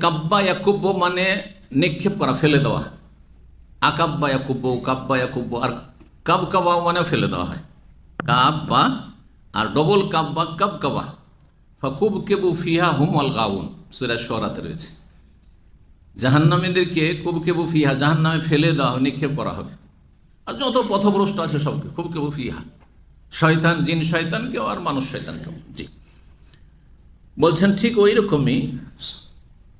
কাব্বা ইয়াকুব্য মানে নিক্ষেপ করা, ফেলে দেওয়া আকাব্বা ইয়াকুব্য কাব্বা ইয়াকুব্য আর কাব কাবা মানে ফেলে দেওয়া হয়। কাব্বা আর ডবল কাব্বা, কাব কাবা। ফকুব কেবু ফিহা হুম আল গাউন, সুরা শরাতে রয়েছে। জাহান্নামীদেরকে কুব কেবু ফিহা, জাহান্নামে ফেলে দেওয়া নিক্ষেপ করা হবে। আর যত পথভ্রষ্ট আছে সবকে খুব কেবু ফিহা। শয়তান, জিন শয়তানকেও আর মানুষ শয়তানকেও। জি। বলছেন ঠিক ওই রকমই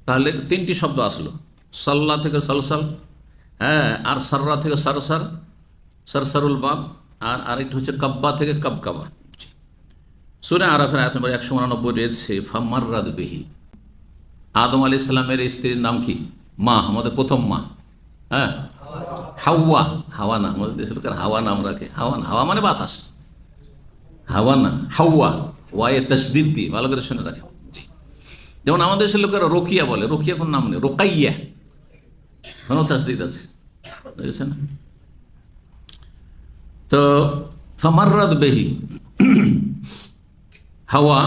তাহলে তিনটি শব্দ আসলো। সাল্লা থেকে সালসাল হ্যাঁ আর সাররা থেকে সারসার, সরসরুল বাব, আর আরেকটা হচ্ছে কাব্বা থেকে কাব কাবা সুরে আরাফের আয়াত নম্বর একশো উনানব্বই রয়েছে ফাম্মার্রাদ বিহি। আদম আলি ইসলামের স্ত্রীর নাম কি? মা, আমাদের প্রথম মা। হ্যাঁ হাওয়া হাওয়া না, আমাদের দেশের হাওয়া নাম রাখে। হাওয়া না, হাওয়া মানে বাতাস। হাওয়া না, হাওয়া ওয়াই তসদিদ দিয়ে ভালো করে শুনে রাখে। যেমন আমাদের দেশের লোকেরা রোকিয়া বলে, রোকিয়া কোন নাম নেই? রোকাইয়া। কোনো তসদিদ আছে। বুঝেছেন তো ফামার্রাদ বেহি হাওয়া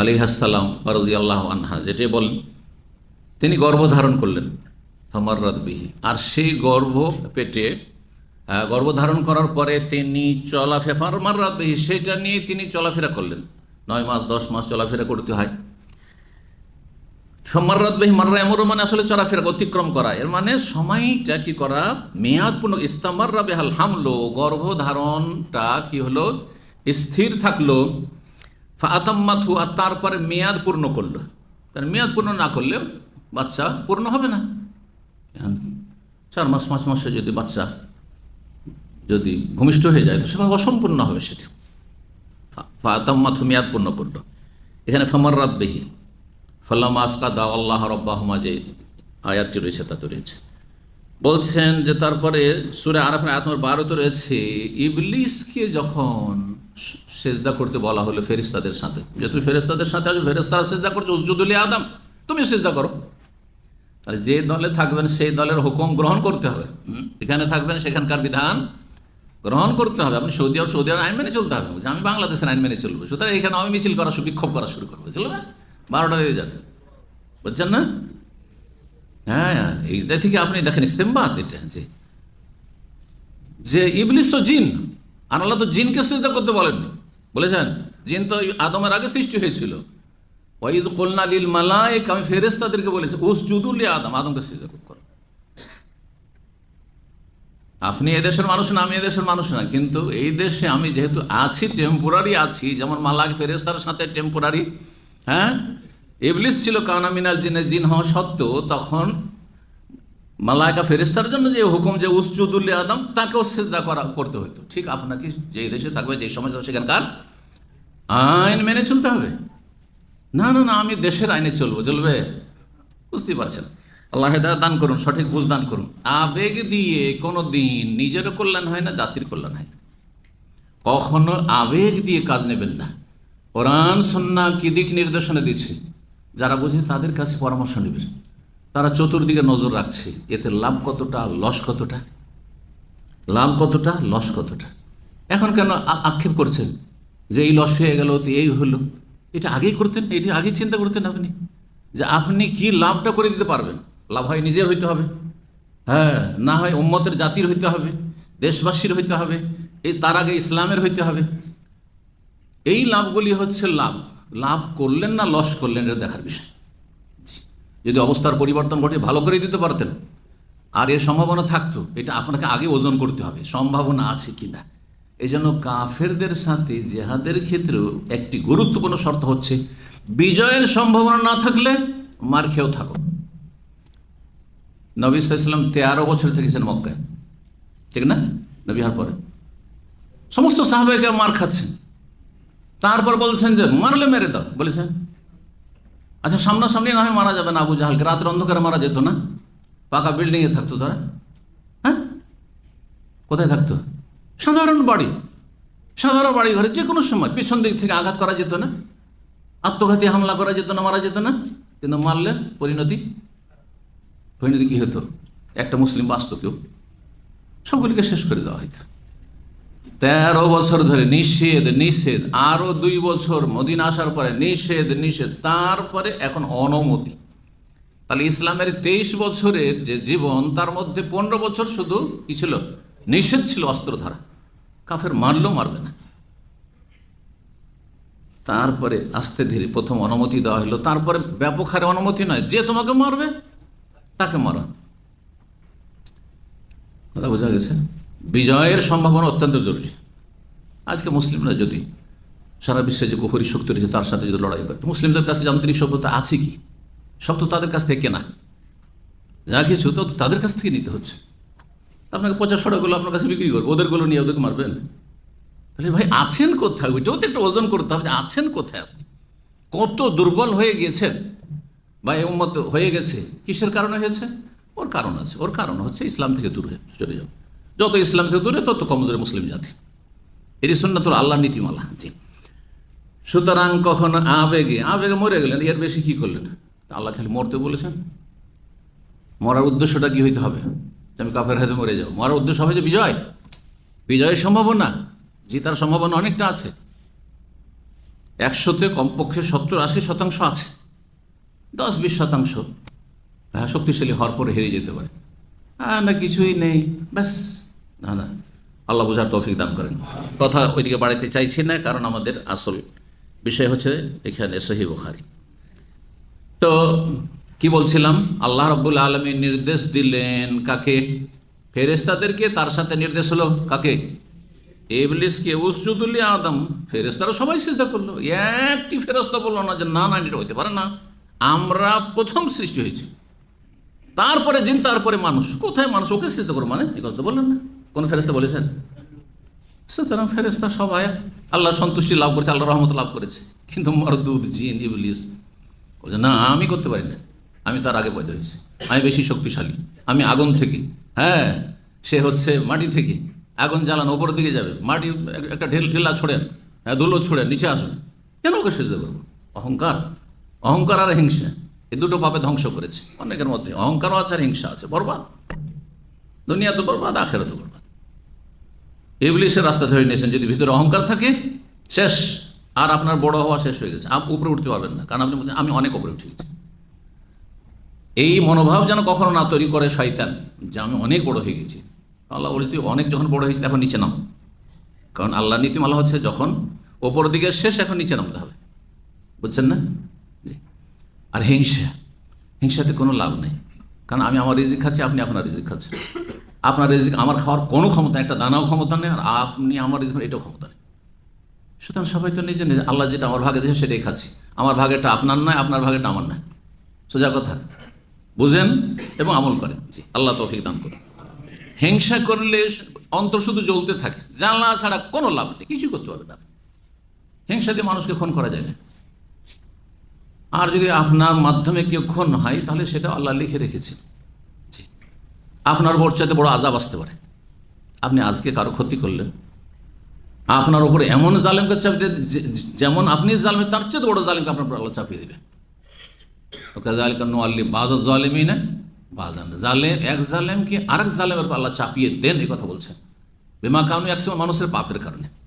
আলিহাসাল্লাম বারদি আল্লাহ আনহা, যেটি বলেন, তিনি গর্ভধারণ করলেন, ফামার্রাদ বেহি। আর সেই গর্ভ পেটে গর্ভধারণ করার পরে তিনি চলাফেরা ফারমার্রাদ বেহি, সেটা নিয়ে তিনি চলাফেরা করলেন। নয় মাস, দশ মাস চলাফেরা করতে হয়। মার্রাত বেহি মার্রা এমরও মানে আসলে চলাফেরা অতিক্রম করা। এর মানে সময়টা কি করা? মেয়াদপূর্ণ ইস্তামাররা বেহাল হামলো, গর্ভধারণটা কি হলো? স্থির থাকল। ফাতাম্মাথু, আর তারপরে মেয়াদ পূর্ণ করল। কারণ মেয়াদ পূর্ণ না করলে বাচ্চা পূর্ণ হবে না। চার মাস, পাঁচ মাসে যদি বাচ্চা যদি ভূমিষ্ঠ হয়ে যায়, তো সেটা অসম্পূর্ণ হবে সেটি। ফাতাম্মাথু মেয়াদ পূর্ণ করল এখানে ফামার্রাত বেহি। ফাল্লাম আসকা দা আল্লাহ রব্বাহমা যে আয়াতটি রয়েছে তাতে রয়েছে। বলছেন যে তারপরে সুরে আরাফের আয়াত নম্বর বারোতে রয়েছে, ইবলিসকে যখন সেজদা করতে বলা হলো ফেরিস্তাদের সাথে, যে তুমি ফেরিস্তাদের সাথে আছো ফেরিস্তারা সেজদা করছ উসজুদুলি আদম তুমি সেজদা করো। আর যে দলে থাকবেন, সেই দলের হুকুম গ্রহণ করতে হবে। এখানে থাকবেন সেখানকার বিধান গ্রহণ করতে হবে। আপনি সৌদি আরব সৌদি আরব আইন মেনে চলতে হবে। আমি বাংলাদেশের আইন মেনে চলবো। সুতরাং এখানে আমি মিছিল করা বিক্ষোভ করা শুরু করব। চলবে? বারোটা বেজে যাবে। বুঝছেন না? হ্যাঁ এইটা থেকে আপনি দেখেন, ইস্তেমবাদ এটা যে যে ইবলিস তো জিন, আর আল্লাহ তো জিনকে সিজদা করতে বলেননি। বলেছেন, জিন তো আদমের আগে সৃষ্টি হয়েছিল। ওয়াইদ কলনা লিল মালায়েক, আমি ফেরেস্তাদেরকে বলেছি উস জুদুল্লি আদম, আদমকে সিজদা করো। আপনি এদেশের মানুষ না, আমি এদেশের মানুষ না, কিন্তু এই দেশে আমি যেহেতু আছি টেম্পোরারি আছি, যেমন মালাক ফেরেস্তার সাথে টেম্পোরারি হ্যাঁ? ইবলিস ছিল কানামিনাল জিনে, জিন হওয়া সত্ত্বেও তখন মালায়কা ফেরেস্তার জন্য যে হুকুম যে উসচুদুল্লি আদম, তাকেও সেজদা করা, করতে হতো ঠিক আপনাকে যে দেশে থাকবে যে সময় থাকবে সেখানকার আইন মেনে চলতে হবে। না না না, আমি দেশের আইনে চলবো, চলবে? বুঝতেই পারছেন। আল্লাহ হেদায়ত দান করুন, সঠিক বুঝ দান করুন। আবেগ দিয়ে কোনো দিন নিজেরও কল্যাণ হয় না, জাতির কল্যাণ হয় না। কখনো আবেগ দিয়ে কাজ নেবেন না। কোরআন সন্না কি দিক নির্দেশনা দিচ্ছে? যারা বোঝে তাদের কাছে পরামর্শ নেবেন। তারা চতুর্দিকে নজর রাখছে, এতে লাভ কতটা, লস কতটা? লাভ কতটা, লস কতটা? এখন কেন আক্ষেপ করছেন? যে এই লস হয়ে গেল এই হলো। এটা আগেই করতেন, এটা আগেই চিন্তা করতেন আপনি। যে আপনি কি লাভটা করে দিতে পারবেন? লাভ হয় নিজের হইতে হবে। হ্যাঁ না হয় উম্মতের জাতির হইতে হবে, দেশবাসীর হইতে হবে এই তার আগে ইসলামের হইতে হবে। এই লাভগুলি হচ্ছে লাভ। লাভ করলেন না লস করলেন এটা দেখার বিষয়। যদি অবস্থার পরিবর্তন ঘটে, ভালো করে দিতে পারতেন। আর এর সম্ভাবনা থাকতো, এটা আপনাকে আগে ওজন করতে হবে, সম্ভাবনা আছে কি না এই জন্য কাফেরদের সাথে জেহাদের ক্ষেত্রেও একটি গুরুত্বপূর্ণ শর্ত হচ্ছে, বিজয়ের সম্ভাবনা না থাকলে মার খেয়েও থাকো। নবী সাল্লাম তেরো বছর থেকেছেন মক্কায়। ঠিক না? নবী হওয়ার পরে। সমস্ত সাহাবাহিকে মার খাচ্ছেন। তারপর বলছেন যে, মারলে মেরে দাও। বলেছেন আচ্ছা সামনাসামনি না হয় মারা যাবে না, আবু জাহালকে। রাতের অন্ধকারে মারা যেত না? পাকা বিল্ডিংয়ে থাকতো তারা? হ্যাঁ? কোথায় থাকতো? সাধারণ বাড়ি। সাধারণ বাড়ি ঘরে যে কোনো সময় পিছন দিক থেকে আঘাত করা যেত না? আত্মঘাতী হামলা করা যেত না, মারা যেত না? কিন্তু মারলে পরিণতি পরিণতি কী হতো? একটা মুসলিম বাঁচত কেউ? সবগুলিকে শেষ করে দেওয়া হতো তেরো বছর ধরে নিষেধ নিষেধ। আরও দুই বছর মদিন আসার পরে নিষেধ নিষেধ। তারপরে এখন অনুমতি। তাহলে ইসলামের তেইশ বছরের যে জীবন, তার মধ্যে পনেরো বছর শুধু কি ছিল? নিষেধ ছিল অস্ত্র ধারা কাফের মারলেও মারবে না। তারপরে আস্তে ধীরে প্রথম অনুমতি দেওয়া হলো। তারপরে ব্যাপক হারে অনুমতি নয়। যে তোমাকে মারবে তাকে মারা। কথা বোঝা গেছে? বিজয়ের সম্ভাবনা অত্যন্ত জরুরি। আজকে মুসলিমরা যদি সারা বিশ্বে যে কুহরি শক্তি রয়েছে, তার সাথে যদি লড়াই করে মুসলিমদের কাছে যান্ত্রিক সভ্যতা আছে কি? সব তো তাদের কাছ থেকে কেনা যা কিছু তো তাদের কাছ থেকে নিতে হচ্ছে। আপনাকে পচা সড়কগুলো আপনার কাছে বিক্রি করব ওদেরগুলো নিয়ে ওদেরকে মারবেন? তাহলে ভাই, আছেন কোথায়? ওইটাও তো একটা ওজন করতে হবে যে আছেন কোথায় কত দুর্বল হয়ে গেছেন বা এ উম্মত হয়ে গেছে, কিসের কারণে হয়েছে? ওর কারণ আছে, ওর কারণ হচ্ছে ইসলাম থেকে দূরে চলে যাও যত ইসলাম থেকে দূরে, তত কমজোরে মুসলিম জাতি। এটি সুন্নাতুল আল্লাহ নীতিমালা, জি। সুতরাং কখন আবেগে আবেগে মরে গেলেন, এর বেশি কি করলেন? আল্লাহ খালি মরতে বলেছেন। মরার উদ্দেশ্যটা কি হইতে হবে? আমি কাফের হাতে মরে যাব। মরার উদ্দেশ্য হবে যে বিজয়। বিজয়ের সম্ভাবনা, জিতার সম্ভাবনা অনেকটা আছে। একশোতে কমপক্ষে সত্তর আশি শতাংশ আছে। দশ বিশ শতাংশ। হ্যাঁ শক্তিশালী হওয়ার পরে হেরে যেতে পারে। না, কিছুই নেই। ব্যাস, না না। আল্লাহ বোঝার তৌফিক দান করেন। কথা ওইদিকে বাড়াইতে চাইছি না, কারণ আমাদের আসল বিষয় হচ্ছে এখানে সহি বুখারি। তো কি বলছিলাম? আল্লাহ রব্বুল আলমী নির্দেশ দিলেন কাকে? ফেরেস্তাদেরকে তার সাথে নির্দেশ হলো কাকে? এবলিসকে উসজুদুল্লি আদম। ফেরেস্তারা সবাই সিজদা করল। একটি ফেরস্তা বলল না যে, না না, এটা হইতে পারে না। আমরা প্রথম সৃষ্টি হয়েছি। তারপরে জিন, তারপরে মানুষ। কোথায় মানুষ? ওকে সৃষ্টি করব মানে? এই কথা বললেন না। কোন ফেরেস্তা বলেছেন? সুতরাং ফেরেস্তা সবাই আল্লাহ সন্তুষ্টি লাভ করেছে আল্লাহ রহমত লাভ করেছে। কিন্তু মরদুদ, জিন, ইবলিস বলছে, না, আমি করতে পারি না। আমি তার আগে পয়দা হয়েছি। আমি বেশি শক্তিশালী। আমি আগুন থেকে হ্যাঁ সে হচ্ছে মাটি থেকে। আগুন জ্বালান ওপরের দিকে যাবে। মাটি, একটা ঢেল ঢেলা ছোড়েন হ্যাঁ ধুলো ছোড়েন, নিচে আসবে। কেন ওকে সেজদা করব? অহংকার। অহংকার আর হিংসা, এই দুটো পাপে ধ্বংস করেছে। অনেকের মধ্যে অহংকারও আছে আর হিংসা আছে। বরবাদ। দুনিয়া তো বরবাদ আখেরা তো বরবাদ। ইবলিশের রাস্তা ধরে নিয়েছেন, যদি ভিতরে অহংকার থাকে, শেষ। আর আপনার বড় হওয়া শেষ হয়ে গেছে। আপনি উপরে উঠতে পারবেন না, কারণ আপনি বলছেন, আমি অনেক উপরে উঠে গেছি। এই মনোভাব যেন কখনো না তৈরি করে শয়তান, যে আমি অনেক বড় হয়ে গেছি। আল্লাহ বলি, তুই অনেক যখন বড় হয়েছি এখন নিচে নাম। কারণ আল্লাহ নীতিমালা হচ্ছে, যখন ওপর দিকে শেষ, এখন নিচে নামতে হবে। বুঝছেন না? আর হিংসা। হিংসাতে কোনো লাভ নেই। কারণ আমি আমার রিজিক খাচ্ছি, আপনি আপনার রিজিক খাচ্ছেন। আপনার রিজিক, আমার খাওয়ার কোনো ক্ষমতা একটা দানাও ক্ষমতা নেই, আর আপনি আমার রিজিক এটাও ক্ষমতা নেই। সুতরাং সবাই তো নিজে নিজে, আল্লাহ যেটা আমার ভাগে দিয়েছে সেটাই খাচ্ছি। আমার ভাগেরটা আপনার নয়, আপনার ভাগেরটা আমার নয়। সোজা কথা। বুঝেন এবং আমল করেন। জি, আল্লাহ তৌফিক দান করুন। হিংসা করলে অন্তর শুধু জ্বলতে থাকে। জানলা ছাড়া কোনো লাভ নেই, কিছুই করতে পারবে না। হিংসা দিয়ে মানুষকে খুন করা যায় না। আর যদি আপনার মাধ্যমে কেউ খুন হয়, তাহলে সেটা আল্লাহ লিখে রেখেছেন। জি। আপনার বড় চাইতে বড় আজাব আসতে পারে। আপনি আজকে কারও ক্ষতি করলেন। আপনার উপরে এমন জালেমকে চাপিয়ে যেমন আপনি জালেম তার চেয়ে বড় জালেমকে আপনার উপর আল্লাহ চাপিয়ে দেবে। ওকে নোয়াল্লি বাজ জালেমই না বাজান জালেম, এক জালেমকে আরেক জালেমের আল্লাহ চাপিয়ে দেন, এই কথা বলছেন। বেমা কারণে একসময় মানুষের পাপের কারণে।